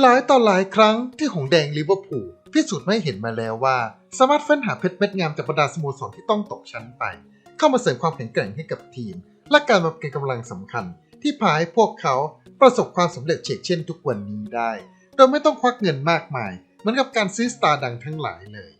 หลายต่อหลายครั้งที่หงแดงลิเวอร์พูลพิสูจน์ไม่เห็นมาแล้วว่า สามารถเฟ้นหาเพชรเม็ดงามจากบรรดาสโมสรที่ต้องตกชั้นไป เข้ามาเสริมความแข็งแกร่งให้กับทีม และการมาเป็นกำลังสำคัญ ที่พาให้พวกเขาประสบความสำเร็จเฉกเช่นทุกวันนี้ได้ โดยไม่ต้องควักเงินมากมาย เหมือนกับการซื้อสตาร์ดังทั้งหลายเลย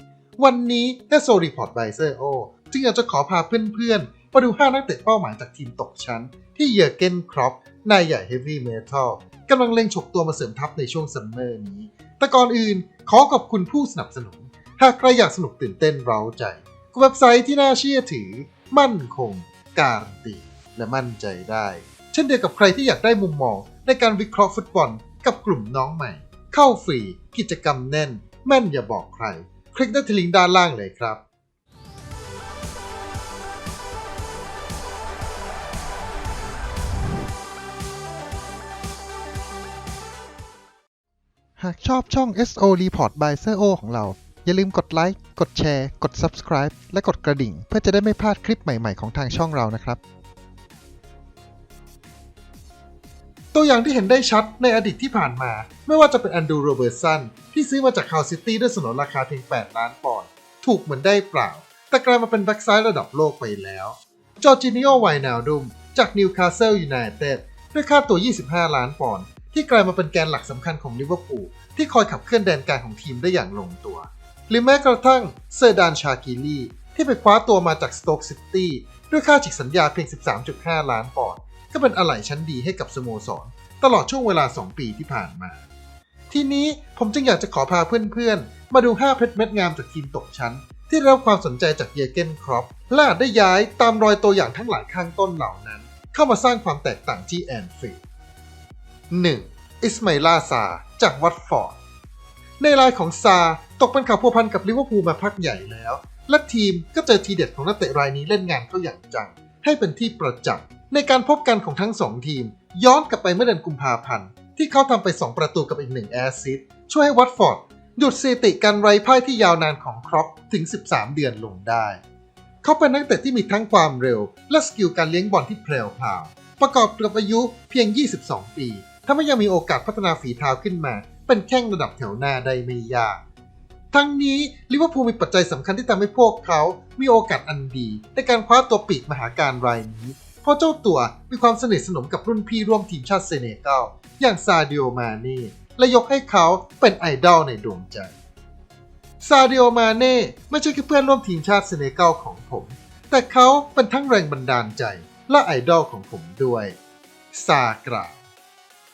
วันนี้ได้โซรีพอร์ตไบเซอร์โอจึงอยากจะขอพาเพื่อนๆมาดู5นักเตะเป้าหมายจากทีมตกชั้น ที่เยอร์เกนครอป นายใหญ่เฮฟวี่เมทัลกำลังเล็งฉกตัวมาเสริมทัพในช่วงซัมเมอร์นี้ แต่ก่อนอื่นขอขอบคุณผู้สนับสนุน หากใครอยากสนุกตื่นเต้นเร้าใจกับเว็บไซต์ที่น่าเชื่อถือ มั่นคง การันตีและมั่นใจได้ เช่นเดียวกับใครที่อยากได้มุมมองในการวิเคราะห์ฟุตบอลกับกลุ่มน้องใหม่ เข้าฟรี กิจกรรมแน่น แม่นอย่าบอกใคร คลิกได้ที่ลิงก์ด้านล่างเลยครับ หากชอบช่อง SO Report by Sir O ของเรา อย่าลืมกดไลค์ กดแชร์ กด Subscribe และกดกระดิ่ง เพื่อจะได้ไม่พลาดคลิปใหม่ๆของทางช่องเรานะครับ ตัวอย่างที่เห็นได้ชัดในอดีตที่ผ่านมา ไม่ว่าจะเป็นแอนดูโรเบอร์สันที่ซื้อมาจากคาวซิตี้ด้วยสนนราคาเพียง 8 ล้านปอนด์ถูกเหมือนได้เปล่า แต่กลายมาเป็นแบ็กซ้ายระดับโลกไปแล้วจอร์จิเนิโอไวนาลดุมจากนิวคาสเซิลยูไนเต็ดด้วยค่าตัว 25 ล้านปอนด์ ที่กลายมาเป็นแกนหลักสำคัญของลิเวอร์พูลที่คอยขับเคลื่อนแดนกลางของทีมได้อย่างลงตัว หรือแม้กระทั่งเซอร์ดานชากิลีที่ไปคว้าตัวมาจากสโต๊กซิตี้ด้วยค่าฉีกสัญญาเพียง 13.5 ล้านปอนด์ก็เป็นอะไหล่ชั้นดีให้กับสโมสร ตลอดช่วงเวลา 2 ปีที่ผ่านมา ทีนี้ผมจึงอยากจะขอพาเพื่อนๆ มาดู 5 เพชรเม็ดงามจากทีมตกชั้น ที่ได้รับความสนใจจากเยเกนครอปและอาได้ย้ายตามรอยตัวอย่างทั้งหลายข้างต้นเหล่านั้น เข้ามาสร้างความแตกต่างที่แอนฟิลด์ 1. อิสมาอิลาซาจากวัตฟอร์ด ในรายของซาตกเป็นข่าวพัวพันกับลิเวอร์พูลมาพักใหญ่แล้ว และทีมก็เจอทีเด็ดของนักเตะรายนี้เล่นงานเขาอย่างจัง ให้เป็นที่ประจักษ์ในการพบกันของทั้งสองทีม ย้อนกลับไปเมื่อเดือนกุมภาพันธ์ ที่เขาทำไป 2 ประตูกับอีกหนึ่งแอสซิสช่วยให้วัตฟอร์ดหยุดสถิติการไร้พ่ายที่ยาวนานของครอปถึง 13 เดือนลงได้ เขาเป็นนักเตะที่มีทั้งความเร็ว และสกิลการเลี้ยงบอลที่แพรวพราว ประกอบกับอายุเพียง 22 ปี ทำให้ยังมีโอกาสพัฒนาฝีเท้าขึ้นมา เป็นแข้งระดับแถวหน้าได้ไม่ยาก ทั้งนี้ลิเวอร์พูลมีปัจจัยสำคัญที่ทำให้พวกเขามีโอกาสอันดี ในการคว้าตัวปีกมหาการรายนี้ เพราะเจ้าตัวมีความสนิทสนมกับรุ่นพี่ร่วมทีมชาติเซเนกัลอย่างซาดิโอมาเน่และยกให้เขาเป็นไอดอลในดวงใจซาดิโอมาเน่ไม่ใช่แค่เพื่อนร่วมทีมชาติเซเนกัลของผม แต่เขาเป็นทั้งแรงบันดาลใจและไอดอลของผมด้วย ซากล่า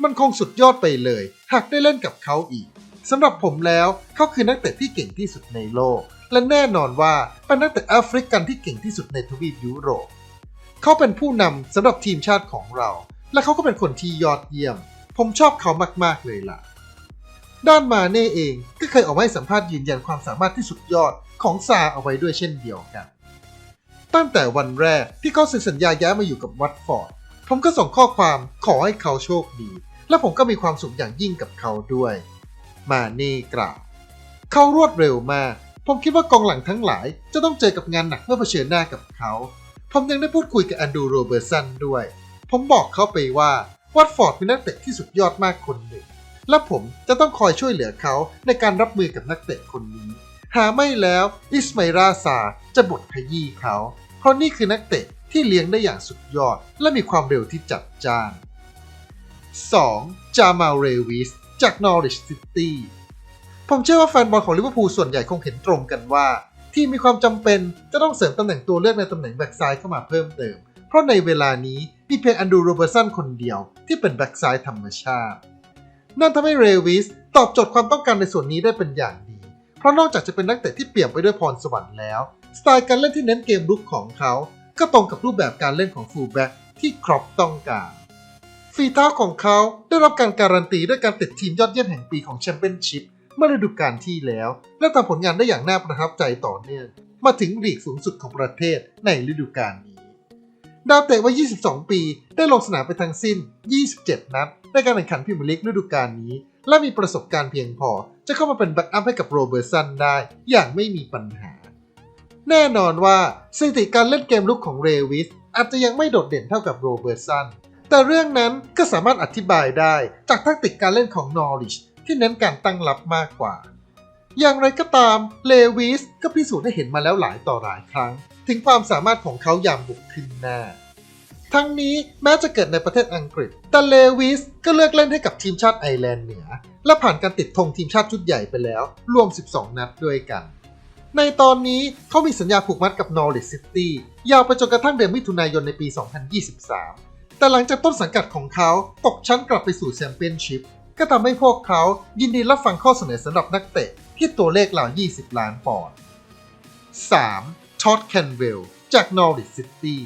มันคงสุดยอดไปเลย หากได้เล่นกับเขาอีกสำหรับผมแล้วเขาคือนักเตะที่เก่งที่สุดในโลก และแน่นอนว่าเป็นนักเตะแอฟริกันที่เก่งที่สุดในทวีปยุโรป เขาเป็นผู้นำสำหรับทีมชาติของเรา และเขาก็เป็นคนที่ยอดเยี่ยม ผมชอบเขามากๆเลยล่ะ ด้านมาเน่เองก็เคยออกมาให้สัมภาษณ์ยืนยันความสามารถที่สุดยอดของซาเอาไว้ด้วยเช่นเดียวกัน ตั้งแต่วันแรกที่เขาเซ็นสัญญาย้ายมาอยู่กับวัตฟอร์ด ผมก็ส่งข้อความขอให้เขาโชคดี และผมก็มีความสุขอย่างยิ่งกับเขาด้วย มาเน่กล่าวเขารวดเร็วมาก ผมคิดว่ากองหลังทั้งหลายจะต้องเจอกับงานหนักเมื่อเผชิญหน้ากับเขา ผมยังได้พูดคุยกับแอนดูโรเบอร์สันด้วย ผมบอกเขาไปว่าวัตฟอร์ดเป็นนักเตะที่สุดยอดมากคนหนึ่ง และผมจะต้องคอยช่วยเหลือเขาในการรับมือกับนักเตะคนนี้ หาไม่แล้วอิสมาราซาจะบดขยี้เขา เพราะนี่คือนักเตะ ที่เลี้ยงได้อย่างสุดยอดและมีความเร็วที่จัดจ้าน 2. จามาลเรวิสจากนอริชซิตี้ผมเชื่อว่าแฟนบอลของลิเวอร์พูลส่วนใหญ่คงเห็นตรงกันว่า ที่มีความจำเป็นจะต้องเสริมตำแหน่งตัวเลือกในตำแหน่งแบ็กซ้ายเข้ามาเพิ่มเติม เพราะในเวลานี้มีเพียงอันดูโรเบอร์สันคนเดียวที่เป็นแบ็กซ้ายธรรมชาติ นั่นทำให้เรวิสตอบโจทย์ความต้องการในส่วนนี้ได้เป็นอย่างดี เพราะนอกจากจะเป็นนักเตะที่เปี่ยมไปด้วยพรสวรรค์แล้ว สไตล์การเล่นที่เน้นเกมรุกของเขา ก็ตรงกับรูปแบบการเล่นของฟูลแบ็กที่ครอปต้องการฝีเท้าของเขาได้รับการการันตีด้วยการติดทีมยอดเยี่ยมแห่งปีของแชมเปี้ยนชิพเมื่อฤดูกาลที่แล้ว และทำผลงานได้อย่างน่าประทับใจต่อเนื่องมาถึงลีกสูงสุดของประเทศในฤดูกาลนี้ ดาวเตะวัย 22 ปี ได้ลงสนามไปทั้งสิ้น 27 นัดในการแข่งขันพรีเมียร์ลีกฤดูกาลนี้ และมีประสบการณ์เพียงพอ จะเข้ามาเป็นแบ็กอัพให้กับโรเบอร์สันได้อย่างไม่มีปัญหา แน่นอนว่าสถิติการเล่นเกมลุกของเรวิสอาจจะยังไม่โดดเด่นเท่ากับโรเบอร์สัน แต่เรื่องนั้นก็สามารถอธิบายได้จากทักติกการเล่นของนอริชที่เน้นการตั้งรับมากกว่า อย่างไรก็ตามเลวิสก็พิสูจน์ให้เห็นมาแล้วหลายต่อหลายครั้ง ถึงความสามารถของเขาอย่างบุกขึ้นหน้า ทั้งนี้แม้จะเกิดในประเทศอังกฤษ แต่เลวิสก็เลือกเล่นให้กับทีมชาติไอร์แลนด์เหนือ และผ่านการติดธงทีมชาติชุดใหญ่ไปแล้ว รวม 12 นัดด้วยกัน ในตอนนี้เขามีสัญญาผูกมัดกับนอริ c ซิตี้ยาวไปจนกระทั่งเดือนมิถุนายนในปี 2023 แต่หลังจากต้นสังกัดของเขาตกชั้นกลับไปสู่แชมเปี้ยนชิพก็ทำให้พวกเขายินดีรับฟังข้อเสนอสำหรับนักเตะที่ตัวเลขราว 20 ล้านปอนด์ 3. ช็อตแคนเวลจากนอริ c ซิตี้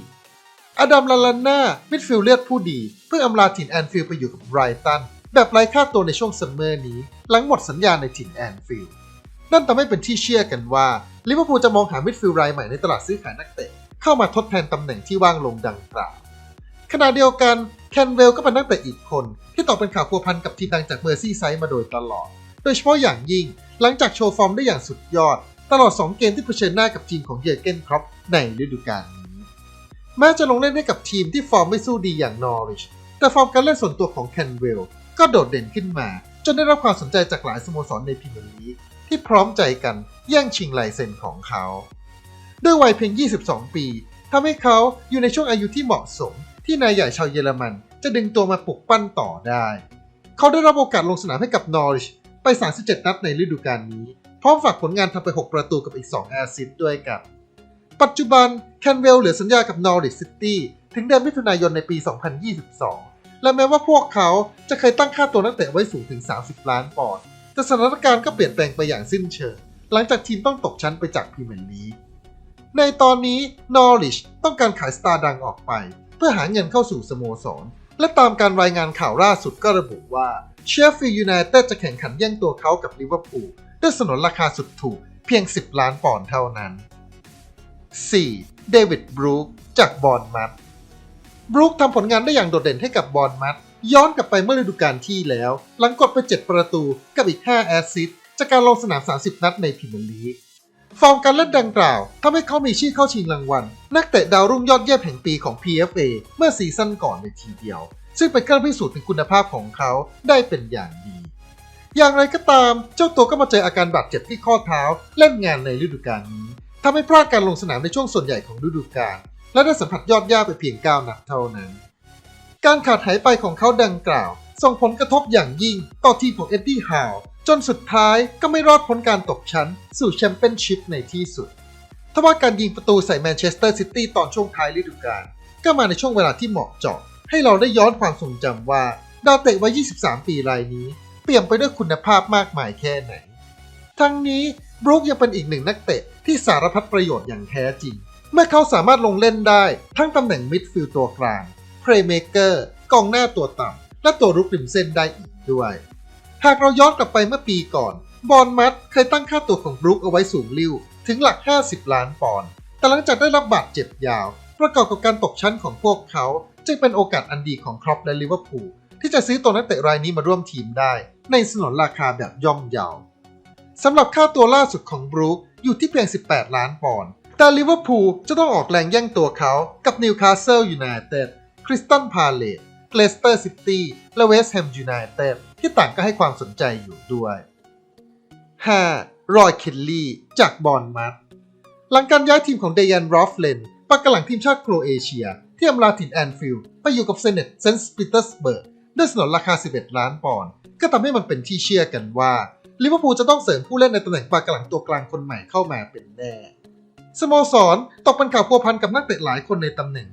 อดัมลาลาน่ามิดฟิลเลือดผู้ดี เพิ่งอำลาถิ่นแอนฟิลไปอยู่กับไบรตันแบบไร้ค่าตัวในช่วงซัมเมอร์นี้ หลังหมดสัญญาในถิ่นแอนฟิลด์ นั่นทำให้เป็นที่เชื่อกันว่าลิเวอร์พูลจะมองหามิดฟิลด์รายใหม่ในตลาดซื้อขายนักเตะ เข้ามาทดแทนตำแหน่งที่ว่างลงดังกล่าวขณะเดียวกันแคนเวลก็เป็นนักเตะอีกคน ที่ตกเป็นข่าวพัวพันกับทีมดังจากเมอร์ซี่ไซด์มาโดยตลอด โดยเฉพาะอย่างยิ่งหลังจากโชว์ฟอร์มได้อย่างสุดยอด ตลอด 2 เกมที่เผชิญหน้ากับทีมของเยอร์เกนครอปในฤดูกาลนี้แม้จะลงเล่นให้กับทีมที่ฟอร์มไม่สู้ดีอย่างนอริชแต่ฟอร์มการเล่นส่วนตัวของแคนเวลก็โดดเด่นขึ้นมา จนได้รับความสนใจจากหลายสโมสรในพรีเมียร์ลีก ที่พร้อมใจกันแย่งชิงลายเซ็นของเขา ด้วยวัยเพียง 22 ปีทำให้เขาอยู่ในช่วงอายุที่เหมาะสม ที่นายใหญ่ชาวเยอรมัน จะดึงตัวมาปลุกปั้นต่อได้ เขาได้รับโอกาสลงสนามให้กับนอริชไป 37 นัดในฤดูกาลนี้ พร้อมฝากผลงานทำไป 6 ประตูกับอีก 2 แอซิสด้วยกัน ปัจจุบันแคนเวลเหลือสัญญากับนอริ c ซิตี้ถึงเดือนมิถุนายนในปี 2022 และแม้ว่าพวกเขาจะเคยตั้งค่าตัวนักเตะไว้สูงถึง 30 ล้านปอนด์ แต่สถานการณ์ก็เปลี่ยนแปลงไปอย่างสิ้นเชิง หลังจากทีมต้องตกชั้นไปจากพรีเมียร์ลีก ในตอนนี้นอริชต้องการขายสตาร์ดังออกไป เพื่อหาเงินเข้าสู่สโมสร และตามการรายงานข่าวล่าสุดก็ระบุว่าเชฟฟิลด์ยูไนเต็ดจะแข่งขันแย่งตัวเขากับลิเวอร์พูลด้วยสนนราคาสุดถูกเพียง 10 ล้านปอนด์เท่านั้น 4. เดวิดบรูคจากบอร์นมัธบรูคทำผลงานได้อย่างโดดเด่นให้กับบอร์นมัธ ย้อนกลับไปเมื่อฤดูกาลที่แล้ว หลังกดไป 7 ประตูกับอีก 5 แอสซิสต์จากการลงสนาม 30 นัดในพรีเมียร์ลีกฟอร์มการเล่นดังกล่าวทำให้เขามีชื่อเข้าชิงรางวัล นักเตะดาวรุ่งยอดเยี่ยมแห่งปีของ PFA เมื่อซีซั่นก่อนในทีเดียว ซึ่งเป็นเครื่องพิสูจน์ถึงคุณภาพของเขาได้เป็นอย่างดี อย่างไรก็ตาม เจ้าตัวก็มาเจออาการบาดเจ็บที่ข้อเท้าเล่นงานในฤดูกาลนี้ทำให้พลาดการลงสนามในช่วงส่วนใหญ่ของฤดูกาลและได้สัมผัสยอดย่าไปเพียง9นัดเท่านั้น การขาดหายไปของเขาดังกล่าว ส่งผลกระทบอย่างยิ่งต่อทีมของเอ็ดดี้ฮาวจนสุดท้ายก็ไม่รอดพ้นการตกชั้น สู่แชมเปี้ยนชิพในที่สุดทว่าการยิงประตูใส่แมนเชสเตอร์ซิตี้ตอนช่วงท้ายฤดูกาลก็มาในช่วงเวลาที่เหมาะเจาะ ให้เราได้ย้อนความทรงจำว่าดาวเตะวัย 23 ปีรายนี้ เปี่ยมไปด้วยคุณภาพมากมายแค่ไหน ทั้งนี้บรูคยังเป็นอีกหนึ่งนักเตะที่สารพัดประโยชน์อย่างแท้จริง เมื่อเขาสามารถลงเล่นได้ทั้งตำแหน่งมิดฟิลด์ตัวกลาง เพลย์เมเกอร์กองหน้าตัวต่ำและตัวรุกริมเส้นได้อีกด้วย หากเราย้อนกลับไปเมื่อปีก่อน บอลมัดเคยตั้งค่าตัวของบรูคเอาไว้สูงลิ่วถึงหลัก 50 ล้านปอนด์แต่หลังจากได้รับบาดเจ็บยาว ประกอบกับการตกชั้นของพวกเขา จึงเป็นโอกาสอันดีของครอปและลิเวอร์พูลที่จะซื้อตัวนักเตะรายนี้มาร่วมทีมได้ ในสนนราคาแบบย่อมเยาสำหรับค่าตัวล่าสุดของบรูคอยู่ที่เพียง 18 ล้านปอนด์แต่ลิเวอร์พูลจะต้องออกแรงแย่งตัวเขากับนิวคาสเซิลยูไนเต็ด ริสตันพาเลตเลสเตอร์ซิตี้และเวสต์แฮมยูไนเต็ดที่ต่างก็ให้ความสนใจอยู่ด้วย 5. รอยคินลีจากบอนมัธหลังการย้ายทีมของเดยันรอฟเลนปักกหลังทีมชาติโครเอเชีย ที่อำลาถิ่นแอนฟิลด์ไปอยู่กับเซเนตเซนต์ปีเตอร์สเบิร์กด้วยสนนราคา 11 ล้านปอนด์ก็ทำให้มันเป็นที่เชื่อกันว่าลิเวอร์พูลจะต้องเสริมผู้เล่นในตำแหน่งปากกหลังตัวกลางคนใหม่เข้ามาเป็นแน่ สโมสรตกเป็นข่าวพัวพันกับนักเตะหลายคนในตำแหน่ง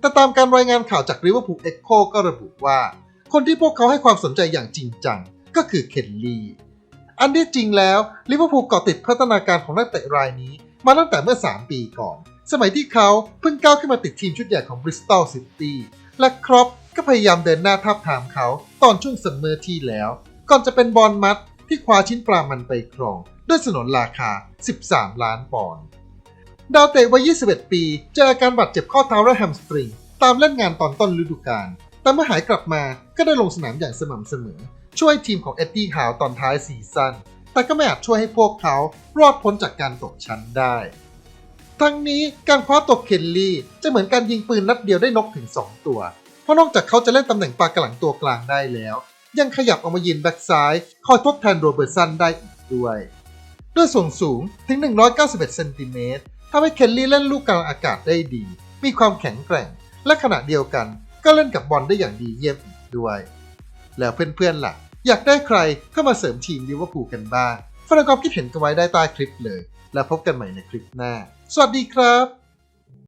แต่ตามการรายงานข่าวจากลิเวอร์พูลเอ็กโคก็ระบุว่า คนที่พวกเขาให้ความสนใจอย่างจริงจังก็คือเคนลีอันที่จริงแล้วลิเวอร์พูลเกาะติดพัฒนาการของนักเตะรายนี้ มาตั้งแต่เมื่อ 3 ปีก่อน สมัยที่เขาเพิ่งก้าวขึ้นมาติดทีมชุดใหญ่ของบริสตอลซิตี้และครอปก็พยายามเดินหน้าทาบทามเขาตอนช่วงซัมเมอร์ที่แล้ว ก่อนจะเป็นบอลมัดที่คว้าชิ้นปลามันไปครอง ด้วยสนนราคา 13 ล้านปอนด์ ดาวเตะวัย 21 ปี เจออาการบาดเจ็บข้อเท้าและแฮมสตริง ตามเล่นงานตอนต้นฤดูกาล แต่เมื่อหายกลับมาก็ได้ลงสนามอย่างสม่ำเสมอ ช่วยทีมของเอ็ดดี้ฮาวตอนท้ายซีซั่น แต่ก็ไม่อาจช่วยให้พวกเขารอดพ้นจากการตกชั้นได้ ทั้งนี้การคว้าตกเคนลี่จะเหมือนการยิงปืนนัดเดียวได้นกถึง 2 ตัว เพราะนอกจากเขาจะเล่นตำแหน่งปากกระหลังตัวกลางได้แล้ว ยังขยับออกมายืนแบ็กซ้าย คอยทดแทนโรเบิร์ตสันได้อีกด้วย ด้วยส่วนสูงถึง 191 เซนติเมตร ทำให้เคนลี่เล่นลูกกลางอากาศได้ดี มีความแข็งแกร่ง และขณะเดียวกันก็เล่นกับบอลได้อย่างดีเยี่ยมอีกด้วย แล้วเพื่อนๆล่ะ อยากได้ใครเข้ามาเสริมทีมลิเวอร์พูลกันบ้างฝากความคิดเห็นกันไว้ได้ใต้คลิปเลย แล้วพบกันใหม่ในคลิปหน้า สวัสดีครับ